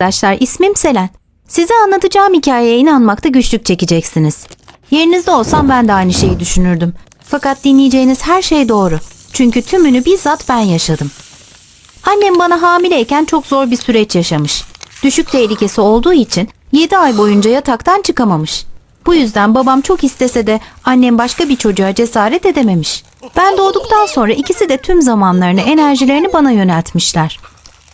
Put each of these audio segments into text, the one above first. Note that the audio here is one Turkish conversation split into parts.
Arkadaşlar ismim Selen. Size anlatacağım hikayeye inanmakta güçlük çekeceksiniz. Yerinizde olsam ben de aynı şeyi düşünürdüm. Fakat dinleyeceğiniz her şey doğru. Çünkü tümünü bizzat ben yaşadım. Annem bana hamileyken çok zor bir süreç yaşamış. Düşük tehlikesi olduğu için 7 ay boyunca yataktan çıkamamış. Bu yüzden babam çok istese de annem başka bir çocuğa cesaret edememiş. Ben doğduktan sonra ikisi de tüm zamanlarını, enerjilerini bana yöneltmişler.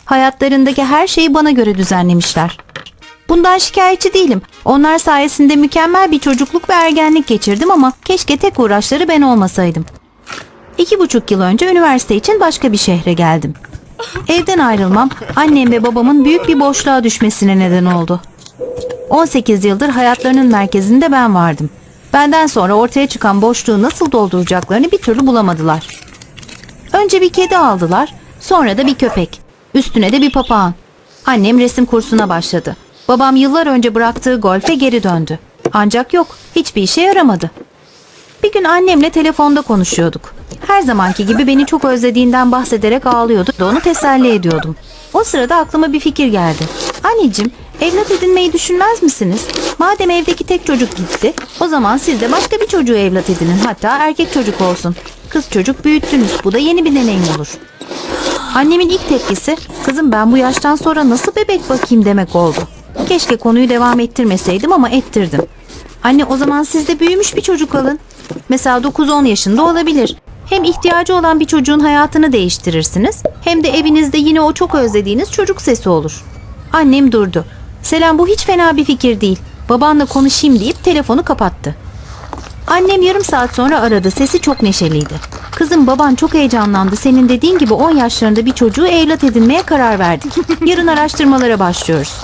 Hayatlarındaki her şeyi bana göre düzenlemişler. Bundan şikayetçi değilim. Onlar sayesinde mükemmel bir çocukluk ve ergenlik geçirdim ama keşke tek uğraşları ben olmasaydım. İki buçuk yıl önce üniversite için başka bir şehre geldim. Evden ayrılmam annem ve babamın büyük bir boşluğa düşmesine neden oldu. 18 yıldır hayatlarının merkezinde ben vardım. Benden sonra ortaya çıkan boşluğu nasıl dolduracaklarını bir türlü bulamadılar. Önce bir kedi aldılar, sonra da bir köpek. Üstüne de bir papağan. Annem resim kursuna başladı. Babam yıllar önce bıraktığı golfe geri döndü. Ancak yok, hiçbir işe yaramadı. Bir gün annemle telefonda konuşuyorduk. Her zamanki gibi beni çok özlediğinden bahsederek ağlıyordu da onu teselli ediyordum. O sırada aklıma bir fikir geldi. Anneciğim, evlat edinmeyi düşünmez misiniz? Madem evdeki tek çocuk gitti, o zaman siz de başka bir çocuğu evlat edinin. Hatta erkek çocuk olsun. Kız çocuk büyüttünüz. Bu da yeni bir deneyim olur. Annemin ilk tepkisi, kızım ben bu yaştan sonra nasıl bebek bakayım demek oldu. Keşke konuyu devam ettirmeseydim ama ettirdim. Anne o zaman siz de büyümüş bir çocuk alın. Mesela 9-10 yaşında olabilir. Hem ihtiyacı olan bir çocuğun hayatını değiştirirsiniz hem de evinizde yine o çok özlediğiniz çocuk sesi olur. Annem durdu. Selam bu hiç fena bir fikir değil. Babanla konuşayım deyip telefonu kapattı. Annem yarım saat sonra aradı. Sesi çok neşeliydi. Kızım baban çok heyecanlandı. Senin dediğin gibi 10 yaşlarında bir çocuğu evlat edinmeye karar verdik. Yarın araştırmalara başlıyoruz.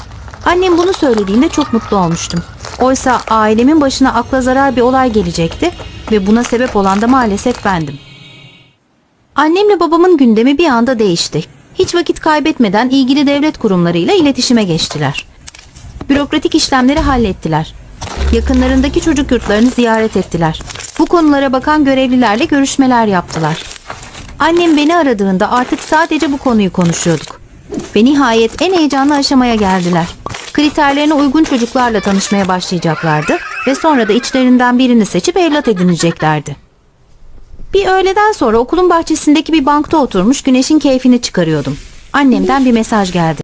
Annem bunu söylediğinde çok mutlu olmuştum. Oysa ailemin başına akla zarar bir olay gelecekti ve buna sebep olan da maalesef bendim. Annemle babamın gündemi bir anda değişti. Hiç vakit kaybetmeden ilgili devlet kurumlarıyla iletişime geçtiler. Bürokratik işlemleri hallettiler. Yakınlarındaki çocuk yurtlarını ziyaret ettiler. Bu konulara bakan görevlilerle görüşmeler yaptılar. Annem beni aradığında artık sadece bu konuyu konuşuyorduk. Ve nihayet en heyecanlı aşamaya geldiler. Kriterlerine uygun çocuklarla tanışmaya başlayacaklardı ve sonra da içlerinden birini seçip evlat edineceklerdi. Bir öğleden sonra okulun bahçesindeki bir bankta oturmuş güneşin keyfini çıkarıyordum. Annemden bir mesaj geldi.